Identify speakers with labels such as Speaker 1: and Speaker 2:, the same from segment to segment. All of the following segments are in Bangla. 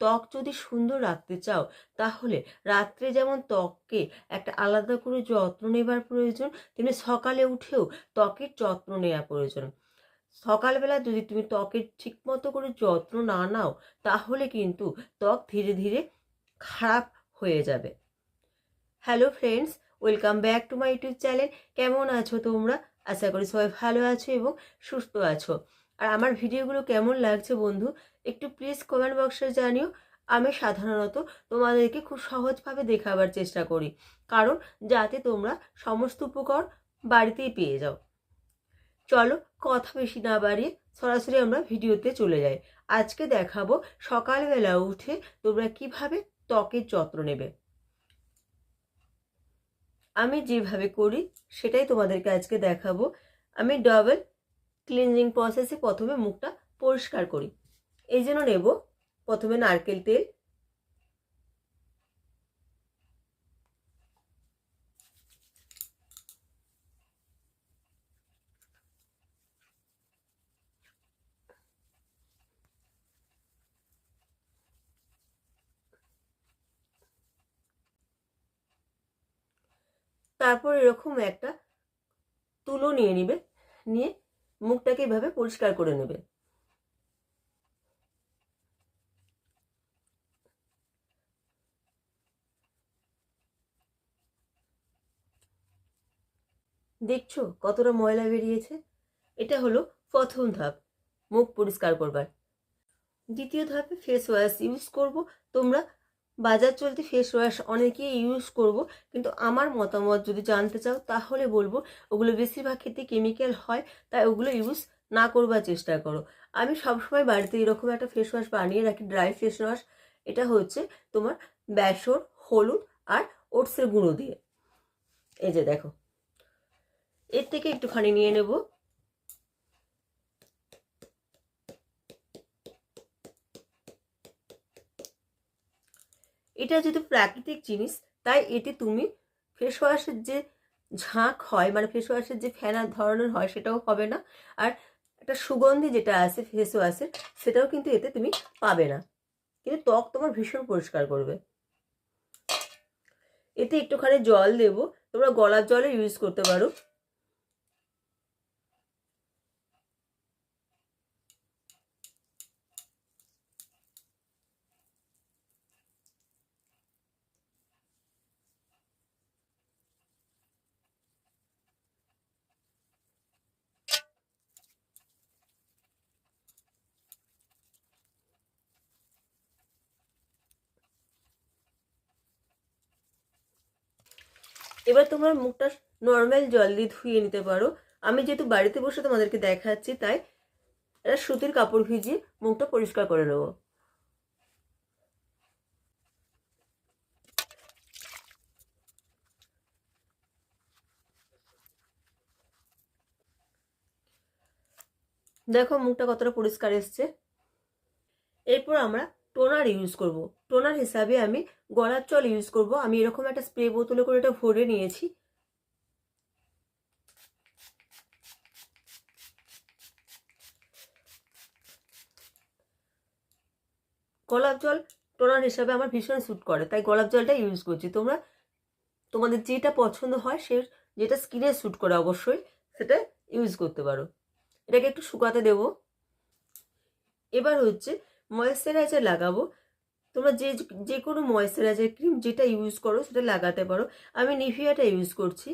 Speaker 1: ত্বক যদি সুন্দর রাখতে চাও, তাহলে রাত্রে যেমন ত্বককে একটা আলাদা করে যত্ন নেবার প্রয়োজন, তেমনি সকালে উঠেও ত্বকের যত্ন নেওয়া প্রয়োজন। সকালবেলা যদি তুমি ত্বকের ঠিকমতো করে যত্ন না নাও, তাহলে কিন্তু ত্বক ধীরে ধীরে খারাপ হয়ে যাবে। Hello friends welcome back to my YouTube channel কেমন আছো তোমরা? আশা করি সবাই ভালো আছো এবং সুস্থ আছো। আর আমার ভিডিওগুলো কেমন লাগছে বন্ধু? একটু প্লিজ কমেন্ট বক্সে জানিও, আমি সাধারণত তোমাদেরকে খুব সহজভাবে দেখাবার চেষ্টা করি। কারণ যাতে তোমরা সমস্ত উপকরণ বাড়িতেই পেয়ে যাও। চলো কথা বেশি না বাড়িয়ে সরাসরি আমরা ভিডিওতে চলে যাই। আজকে দেখাবো সকালবেলা উঠে তোমরা কীভাবে ত্বকের যত্ন নেবে। আমি যেভাবে করি সেটাই তোমাদেরকে আজকে দেখাবো। আমি ডাবল ক্লিনজিং প্রসেসে প্রথমে মুখটা পরিষ্কার করি। এই জন্য নেব। প্রথমে নারকেল তেল। তারপর এরকম একটা তুলো নিয়ে নিবে। নিয়ে মুখটাকে এভাবে পরিষ্কার করে নেবে। দেখছ কতটা ময়লা বেরিয়েছে? এটা হলো প্রথম ধাপ, মুখ পরিষ্কার করবার। দ্বিতীয় ধাপে ফেস ওয়াশ ইউজ করব। তোমরা বাজার চলতি ফেস ওয়াশ অনেকেই ইউজ করব, কিন্তু আমার মতামত যদি জানতে চাও তাহলে বলব, ওগুলো বেশিরভাগ ক্ষেত্রে কেমিক্যাল হয়, তাই ওগুলো ইউজ না করবার চেষ্টা করো। আমি সবসময় বাড়িতে এরকম একটা ফেস ওয়াশ বানিয়ে রাখি ড্রাই ফেস ওয়াশ এটা হচ্ছে তোমার বেসন হলুদ আর ওটসের গুঁড়ো দিয়ে। এই যে দেখো। এর থেকে একটুখানি নিয়ে নেব। এটা যেহেতু প্রাকৃতিক জিনিস, তাই এতে তুমি ফেস ওয়াশের যে ঝাঁক হয় মানে ফেস ওয়াশের যে ফেনা ধরনের হয়, সেটাও হবে না। আর একটা সুগন্ধি যেটা আছে ফেস ওয়াশের, সেটাও কিন্তু এতে তুমি পাবে না। কিন্তু ত্বক তোমার ভীষণ পরিষ্কার করবে। এতে একটুখানি জল দেবো। তোমরা গলার জলে ইউজ করতে পারো। এবার তোমার মুখটা নর্মাল জল দিয়ে ধুয়ে নিতে পারো। আমি যেহেতু বাড়িতে বসে তোমাদেরকে দেখাচ্ছি, তাই একটা সুতির কাপড় ভিজিয়ে মুখটা পরিষ্কার করে নেব। দেখো মুখটা কতটা পরিষ্কার এসছে। এরপর আমরা টোনার ইউজ করব। টোনার হিসাবে আমি গলার জল ইউজ করব। আমি এরকম একটা স্প্রে বোতলে করে এটা ভরে নিয়েছি। গোলাপ জল টোনার হিসাবে আমার ভীষণ স্যুট করে, তাই গোলাপ জলটা ইউজ করছি। তোমরা, তোমাদের যেটা পছন্দ হয় সে, যেটা স্কিনে স্যুট করে অবশ্যই, সেটা ইউজ করতে পারো। এটাকে একটু শুকাতে দেব। এবার হচ্ছে ময়েশ্চারাইজার লাগাবো। তোমরা যে যে কোনো ময়েশ্চারাইজার ক্রিম যেটা ইউজ করো সেটা লাগাতে পারো। আমি নিভিয়াটা ইউজ করছি।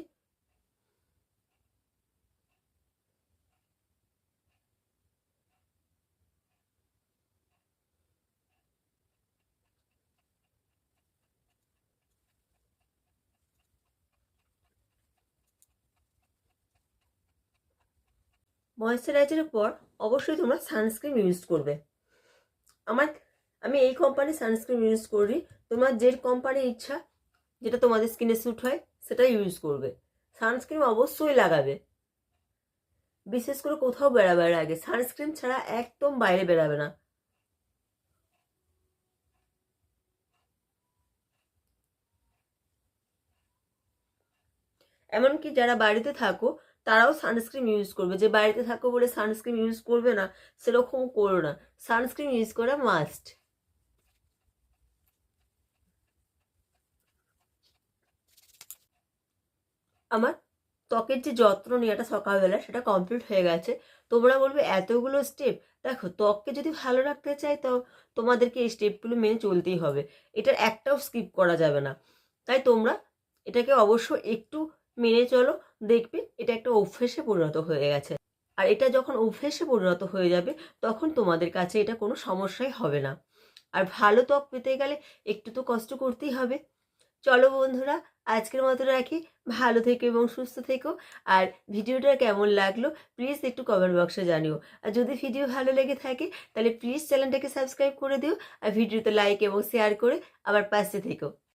Speaker 1: ময়েশ্চারাইজারের পর অবশ্যই তোমরা সানস্ক্রিন ইউজ করবে। আমার, আমি এই কোম্পানির সানস্ক্রিন ইউজ করি। তোমার যে কোম্পানির ইচ্ছা, যেটা তোমাদের স্কিনে স্যুট হয়, সেটা ইউজ করবে। সানস্ক্রিন অবশ্যই লাগাবে। বিশেষ করে কোথাও বেড়াবার আগে সানস্ক্রিন ছাড়া একদম বাইরে বেরাবে না। এমনকি যারা বাড়িতে থাকো তারাও সানস্ক্রিন ইউজ করবে। যে বাড়িতে থাকো বলে সানস্ক্রিন ইউজ করবে না, সেরকম করো না। সানস্ক্রিন ইউজ করা মাস্ট আমার ত্বকের যে যত্ন নেওয়াটা সকালবেলা, সেটা কমপ্লিট হয়ে গেছে। তোমরা বলবে, এতগুলো স্টেপ দেখো, ত্বককে যদি ভালো রাখতে চাই, তো তোমাদেরকে এই স্টেপগুলো মেনে চলতেই হবে। এটার একটাও স্কিপ করা যাবে না। তাই তোমরা এটাকে অবশ্য একটু মেনে চলো, দেখবে এটা একটা অভ্যেসে পরিণত হয়ে গেছে। আর এটা যখন অভ্যেসে পরিণত হয়ে যাবে, তখন তোমাদের কাছে এটা কোনো সমস্যাই হবে না। আর ভালো ত্বক পেতে গেলে একটু তো কষ্ট করতেই হবে। চলো বন্ধুরা, আজকের মতো রাখি। ভালো থেকো এবং সুস্থ থেকো। আর ভিডিওটা কেমন লাগল প্লিজ একটু কমেন্ট বক্সে জানিও। আর যদি ভিডিও ভালো লেগে থাকে, তাহলে প্লিজ চ্যানেলটাকে সাবস্ক্রাইব করে দিও। আর ভিডিওতে লাইক এবং শেয়ার করে আবার পাশে থেকো।